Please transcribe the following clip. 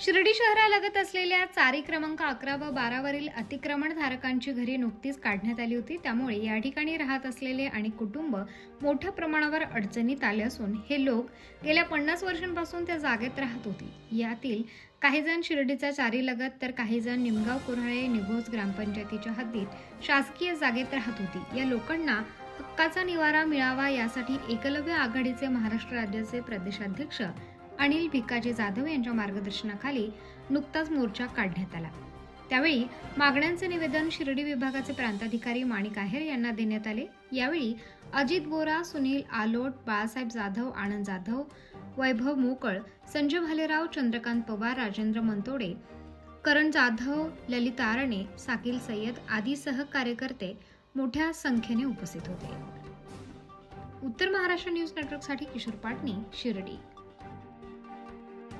शिर्डी शहरालगत असलेल्या चारी क्रमांक अकरा व बारावरील अतिक्रमणधारकांची घरी नुकतीच काढण्यात आली होती. त्यामुळे या ठिकाणी राहत असलेले आणि कुटुंब मोठ्या प्रमाणावर अडचणीत आले असून हे लोक गेल्या पन्नास वर्षांपासून त्या जागेत राहत होती. यातील काही जण चारीलगत चारी लगत तर काही जण निमगाव कुऱ्हाळे निघोज ग्रामपंचायतीच्या हद्दीत शासकीय जागेत राहत होती. या लोकांना हक्काचा निवारा मिळावा यासाठी एकलव्य आघाडीचे महाराष्ट्र राज्याचे प्रदेशाध्यक्ष अनिल भिकाजी जाधव यांच्या मार्गदर्शनाखाली नुकताच मोर्चा काढण्यात आला. त्यावेळी मागण्यांचे निवेदन शिर्डी विभागाचे प्रांताधिकारी माणिक आहेर यांना देण्यात आले. यावेळी अजित गोरा सुनील आलोट बाळासाहेब जाधव आनंद जाधव वैभव मोकळ संजय भालेराव चंद्रकांत पवार राजेंद्र मंतोडे करण जाधव ललित आरणे साकिल सय्यद आदी सहकार्यकर्ते मोठ्या संख्येने उपस्थित होते. उत्तर महाराष्ट्र न्यूज नेटवर्कसाठी किशोर पाटणी शिर्डी.